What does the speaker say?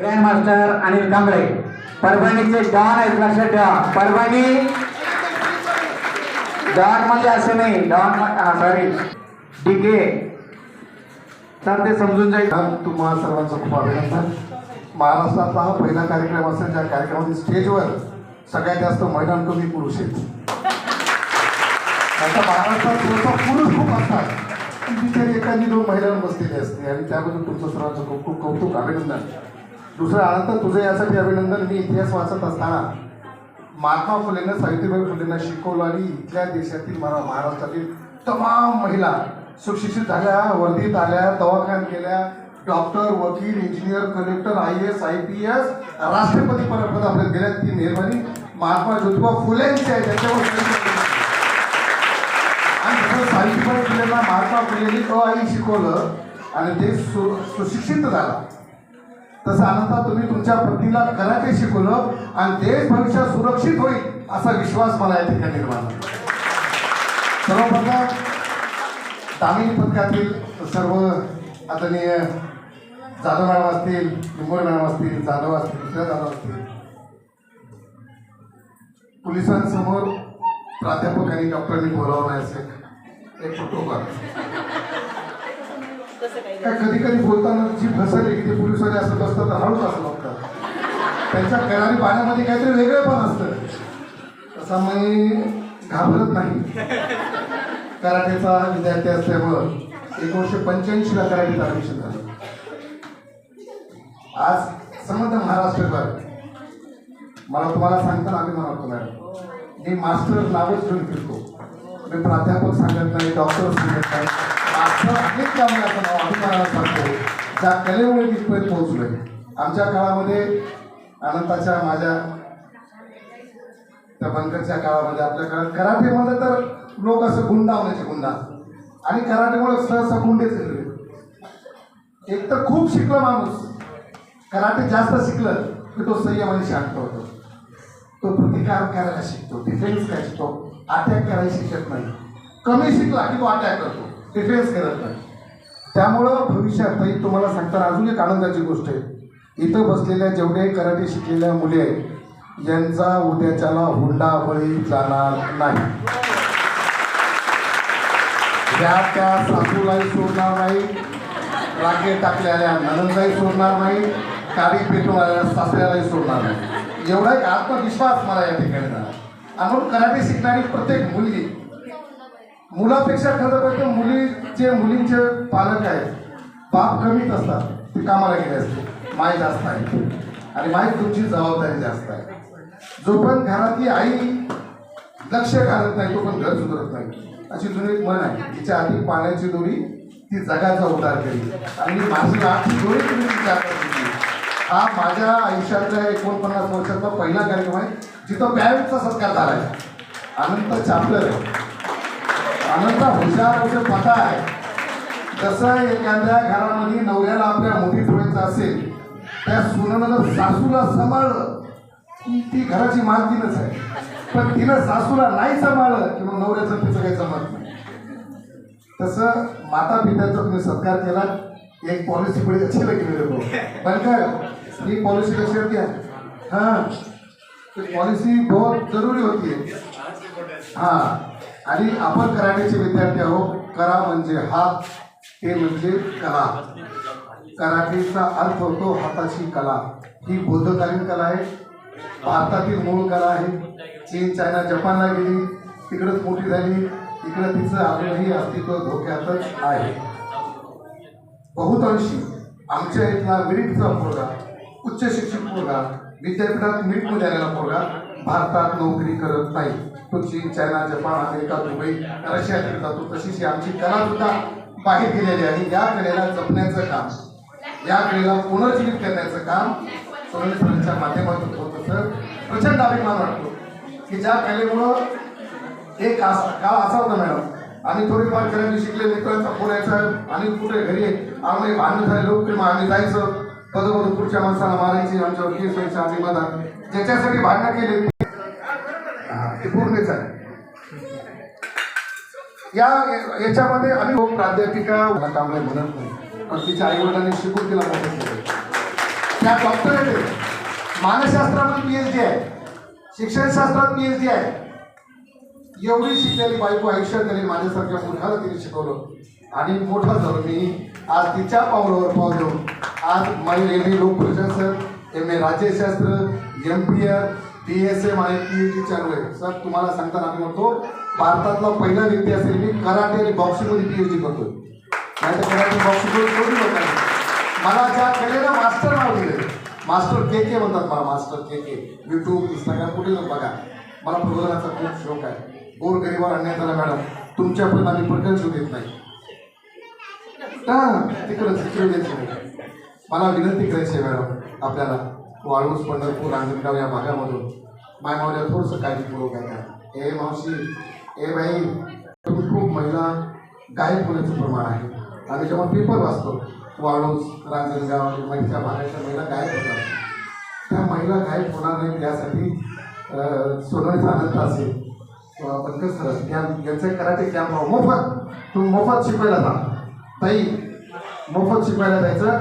Grand master Anil Kamble परभणीचे don आहेत लक्षात ठेवा. परभणी डॉन म्हणजे असं नाही. डॉन सॉरी डीके तर ते समजून जाईल. तुम्हा सर्वांचं खूप अभिनंदन. महाराष्ट्रातला हा पहिला कार्यक्रम असेल ज्या कार्यक्रमातील स्टेजवर सगळ्यात जास्त महिला कमी पुरुष आहेत. आता महाराष्ट्रात पुरुष खूप असतात. तिथे एखादी दोन महिला बसलेली असते आणि त्याबद्दल तुमचं सर्वांचं खूप खूप कौतुक अभिनंदन. दुसरं आनंद तुझं यासाठी अभिनंदन मी इतिहास वाचत असताना महात्मा फुलेनं सावित्रीबाई फुलेंना शिकवलं आणि इथल्या देशातील महा- महाराष्ट्रातील तमाम महिला सुशिक्षित झाल्या वर्दीत आल्या दवाखान केल्या डॉक्टर वकील engineer collector I A S I P राष्ट्रपती पदापर्यंत गेल्या ती मेहरबानी महात्मा ज्योतिबा फुलेंची आहे त्याच्यावर आणि जसं सावित्रीबाई फुलेंना महात्मा फुलेंनी अ आई शिकवलं आणि ते सु सुशिक्षित झाला. तसं अनंता तुम्ही तुमच्या पत्नीला कराटे शिकवलं आणि देश भविष्यात सुरक्षित होईल असा विश्वास मला या ठिकाणी निर्माण झाला. सर्वप्रथम दामिनी पथकातील सर्व आदरणीय जाधव मॅडम असतील लिंबोळे मॅडम असतील जाधव असतील दुसऱ्या जाधव असतील पोलिसांसमोर प्राध्यापक आणि डॉक्टरांनी बोलावं नाही असेल एक फोटो कधी कधी बोलताना जी फसवली की ते पोलिसवाले असं बसतात तर हळूच असं बघतात. त्यांच्या करारी पाण्यामध्ये काहीतरी वेगळं पण असतं. तसा मी घाबरत नाही. कराटेचा विद्यार्थी असल्यामुळं एकोणीसशे पंच्याऐंशीला कराटेचं ॲडमिशन झालं. आज समर्थ महाराष्ट्रभर. मला तुम्हाला सांगताना अभिमान वाटतो मॅडम. मी मास्टर नावच घेऊन फिरतो. मी प्राध्यापक सांगत नाही डॉक्टर सांगत नाही. मास्टर काम असं अभिमानाला सांगतो ज्या कलेमुळे तिथपर्यंत पोहोचलोय आमच्या काळामध्ये अनंताच्या माझ्या त्या बनकरच्या काळामध्ये आपल्या काळात कराटेमध्ये तर लोक असं गुंडावण्याचे गुंडा आणि कराटेमुळे सहसा गुंडेच झाले एक तर खूप शिकलं माणूस कराटे जास्त शिकलं की तो संयम आणि शांत होतो तो प्रतिकार करायला शिकतो. डिफेन्स काय शिकतो अटॅक करायला शिकत नाही. कमी शिकला की तो अटॅक करतो. डिफेन्स करत नाही. त्यामुळं भविष्यातही तुम्हाला सांगताना अजून एक आनंदाची गोष्ट आहे. इथं बसलेल्या जेवढे कराटे शिकलेल्या मुली आहेत यांचा उद्याच्याला हुंडा बळी जाणार नाही. त्या त्या सासूलाही सोडणार नाही रागे टाकलेल्या ननंदाही सोडणार नाही काडी पेटवणाऱ्या सासऱ्यालाही सोडणार नाही. एवढा एक आत्मविश्वास मला या ठिकाणी झाला. आणि म्हणून कराटे शिकणारी प्रत्येक मुलगी मुलापेक्षा खरं तर मुलीचे मुलींचे पालक आहेत बाप कमीच असतात. ते कामाला गेले असते. माय जास्त आहे. आणि माय तुमची जबाबदारी जास्त आहे. जोपर्यंत घरातली आई लक्ष घालत नाही तो पण घर सुधरत नाही. अशी जुनी एक म्हण आहे. तिच्या आधी पाण्याची दोरी ती जगाचा उद्धार करी आणि माझी आठची दोरी तुम्ही तिच्या हा माझ्या आयुष्यातल्या एकोणपन्नास वर्षाचा पहिला कार्यक्रम आहे जिथं बॅगचा सत्कार झाला आहे अनंत चापलर आहे. आनंद हुशार असं पता आहे. जसं एखाद्या घरामध्ये नवऱ्याला आपल्या मोठी ठेवायचं असेल त्या सुनानं सासूला सांभाळलं. की ती घराची मालकीनच आहे. पण तिनं सासूला नाही सांभाळलं किंवा नवऱ्याचं तिचं काही सांभाळत नाही. तसं माता पित्याचा तुम्ही सत्कार केला एक पॉलिसी बड़ी अच्छी लगी मेरे को बनकर ये पॉलिसी कशी होती है. हाँ तो पॉलिसी बहुत जरूरी होती. है हाँ. आणि आपण कराटेचे विद्यार्थी आहोत. करा म्हणजे हात. ते म्हणजे कला. कराटेचा अर्थ होतो हाताची कला. ही बौद्धकालीन कला आहे. भारतातील मूळ कला आहे. चीन चायना जपानला गेली. तिकडंच मोठी झाली. इकडं तिचं अजूनही अस्तित्व धोक्यातच आहे. बहुतांशी आमच्या इथला मिरिटचा मुलगा उच्च शिक्षित मुलगा विद्यापीठात मिरिटमध्ये आलेला मुलगा भारतात नोकरी करत नाही. तो चीन चायना जपान अमेरिका दुबई रशियाकडे जातो तशीच ही आमची कला सुद्धा बाहेर गेलेली आहे. आणि या कलेला जपण्याचं काम या कलेला पुनर्जीवित करण्याचं काम सोनल सरांच्या माध्यमातून होत असं प्रचंड अभिमान वाटतो की ज्या कलेमुळं एक असा काळ असा होता मॅडम. आम्ही थोडीफार करायला शिकले मित्रांचा फोन यायचा आणि कुठे घरी आम्ही भांडण झाले लोक किंवा आम्ही जायचं. बरोबर पुढच्या माणसाला मारायची आमच्यावर केस व्हायचे आम्ही मधात ज्याच्यासाठी भांडणं केले. ते पूर्णच आहे. या याच्यामध्ये आम्ही हो प्राध्यापिका मला म्हणत नाही. पण तिच्या आई वडिलांनी शिकून तिला मदत केली. त्या डॉक्टर आहे मानसशास्त्रामध्ये पी एच डी आहे. शिक्षणशास्त्रात पी एच डी आहे. एवढी शिकलेली बायको आयुष्यात त्याने माझ्यासारख्या मुलाला तिने शिकवलं. आणि मोठा झालो मी. आज तिच्या पावलावर पाव आज माझे एम ए लोकप्रशासन एम ए राज्यशास्त्र M P R D S M आणि पी एच डी चालू आहे. सर तुम्हाला सांगताना आम्ही म्हणतो भारतातला पहिला व्यक्ती असेल मी कराटे आणि बॉक्सिंगमध्ये पी एच डी करतो नाही तर कराटे बॉक्सिंग करून लोकांनी मला ज्या कलेला मास्टर नाव दिलं मास्टर के के म्हणतात मला master K K. YouTube Instagram कुठे जाऊन बघा. मला प्रबोधनाचा खूप शौक आहे. गोरगरीबावर अन्याय झाला मॅडम. तुमच्यापर्यंत आम्ही प्रकल्प देत नाही. हा तिकडंच शिव मला विनंती करायची आहे मॅडम आपल्याला. वाळूस पंढरपूर रांजणगाव या भागामधून. माय मावल्या थोडंसं काळजीपूर्वक आहे ए मावशी. ए बाई. तुम्ही खूप महिला गायब होण्याचं प्रमाण आहे. आम्ही जेव्हा पेपर वाचतो वाळूस रांजणगाव महिच्या भागाच्या महिला गायब होतात. त्या महिला गायब होणार नाहीत यासाठी अं, आनंद असेल. पंकज सर यांचं कराटे कॅम्प मोफत तुम्ही मोफत शिकवायला जा. ताई मोफत शिकवायला जायचं